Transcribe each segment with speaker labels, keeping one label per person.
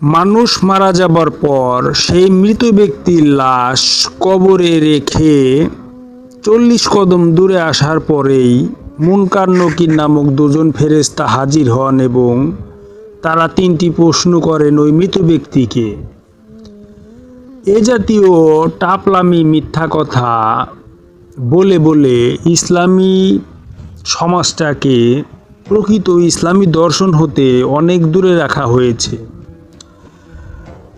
Speaker 1: মানুষ মারা যাবার পর সেই মৃত ব্যক্তির লাশ কবরে রেখে চল্লিশ কদম দূরে আসার পরেই মুনকার নকির নামক দুজন ফেরেশতা হাজির হন এবং তারা তিনটি প্রশ্ন করেন ওই মৃত ব্যক্তিকে। এ জাতীয় টাপলামি মিথ্যা কথা বলে বলে ইসলামী সমাজটাকে প্রকৃত ইসলামী দর্শন হতে অনেক দূরে রাখা হয়েছে।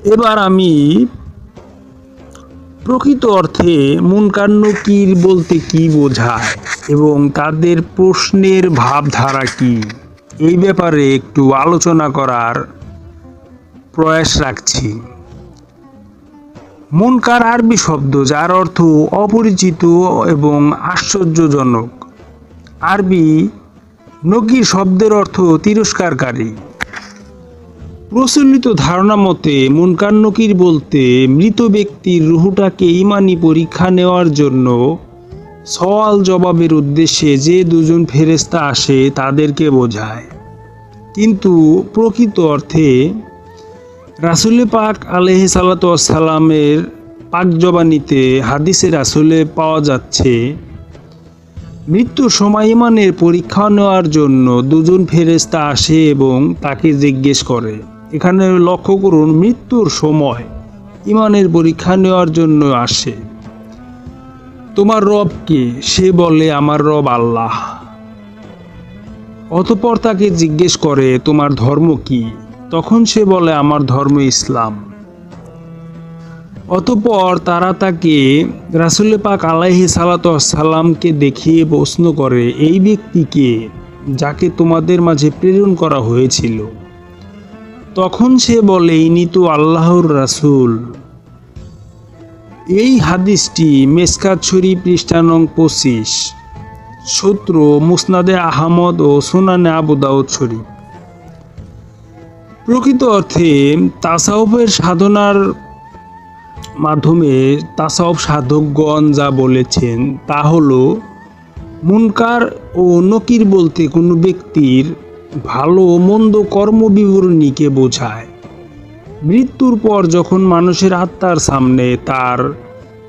Speaker 1: এবার আমি প্রকৃত অর্থে মুনকার নকির বলতে কি বোঝায় এবং তাদের প্রশ্নের ভাবধারা কি? এই ব্যাপারে একটু আলোচনা করার প্রয়াস রাখছি। মুনকার আরবি শব্দ, যার অর্থ অপরিচিত এবং আশ্চর্যজনক। আরবি নকির শব্দের অর্থ তিরস্কারকারী। প্রচলিত ধারণা মতে মুনকার নকির বলতে মৃত ব্যক্তির রুহুটাকে ইমানি পরীক্ষা নেওয়ার জন্য সওয়াল জবাবের উদ্দেশ্যে যে দুজন ফেরেস্তা আসে তাদেরকে বোঝায়। কিন্তু প্রকৃত অর্থে রাসুলে পাক আলহি সালাতামের পাক জবানিতে হাদিসে রাসুলে পাওয়া যাচ্ছে মৃত্যুর সময় ইমানের পরীক্ষা নেওয়ার জন্য দুজন ফেরেস্তা আসে এবং তাকে জিজ্ঞেস করে। এখানে লক্ষ্য করুন, মৃত্যুর সময় ইমানের পরীক্ষা নেওয়ার জন্য আসে। তোমার রব কে? সে বলে, আমার রব আল্লাহ। অতপর তাকে জিজ্ঞেস করে, তোমার ধর্ম কি? তখন সে বলে, আমার ধর্ম ইসলাম। অতপর তারা তাকে রাসুল পাক আলাহি সালাতামকে দেখিয়ে প্রশ্ন করে, এই ব্যক্তিকে যাকে তোমাদের মাঝে প্রেরণ করা হয়েছিল? তখন সে বলে ইনি তো আল্লাহর রাসুল। এই হাদিসটি মেসকাত শরীফ পৃষ্ঠানং পঁচিশ, সূত্র মুসনাদে আহমদ ও সুনানে আবু দাউদ শরীফ। প্রকৃত অর্থে তাসাউফের সাধনার মাধ্যমে তাসাউফ সাধকগণ যা বলেছেন, তা হলো, মুনকার ও নকির বলতে কোনো ব্যক্তির ভালো মন্দ কর্মবিবরণীকে বোঝায়। মৃত্যুর পর যখন মানুষের আত্মার সামনে তার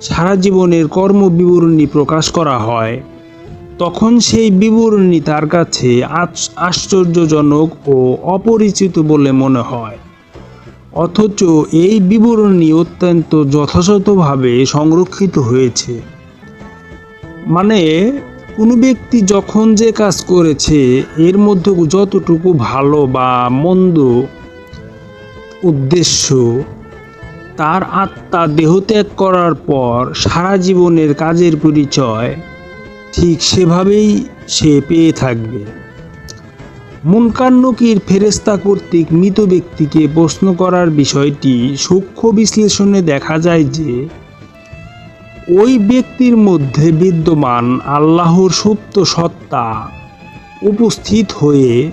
Speaker 1: সারা জীবনের কর্মবিবরণী প্রকাশ করা হয়, তখন সেই বিবরণী তার কাছে আশ্চর্যজনক ও অপরিচিত বলে মনে হয়। অথচ এই বিবরণী অত্যন্ত যথাযথভাবে সংরক্ষিত হয়েছে। মানে কোনো ব্যক্তি যখন যে কাজ করেছে, এর মধ্যে যতটুকু ভালো বা মন্দ উদ্দেশ্য, তার আত্মা দেহত্যাগ করার পর সারা জীবনের কাজের পরিচয়, ঠিক সেভাবেই সে পেয়ে থাকবে। মুনকান্নকির ফেরেস্তা কর্তৃক মৃত ব্যক্তিকে প্রশ্ন করার বিষয়টি সূক্ষ্ম বিশ্লেষণে দেখা যায় যে ওই ব্যক্তির মধ্যে বিদ্যমান আল্লাহর সুপ্ত সত্তা উপস্থিত হয়ে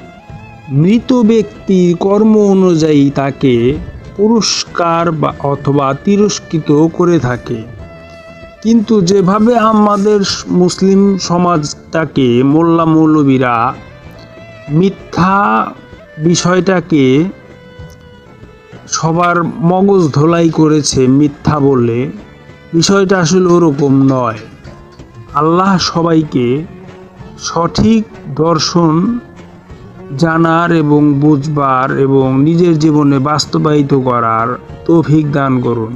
Speaker 1: মৃত ব্যক্তির কর্ম অনুযায়ী তাকে পুরস্কার বা অথবা তিরস্কৃত করে থাকে। কিন্তু যেভাবে আমাদের মুসলিম সমাজটাকে মোল্লা মৌলবীরা মিথ্যা বিষয়টাকে সবার মগজ ধোলাই করেছে মিথ্যা বলে বিষয়টা আসলে ওরকম নয়। আল্লাহ সবাইকে সঠিক দর্শন জানার এবং বুঝবার এবং নিজের জীবনে বাস্তবায়িত করার তৌফিক দান করুন।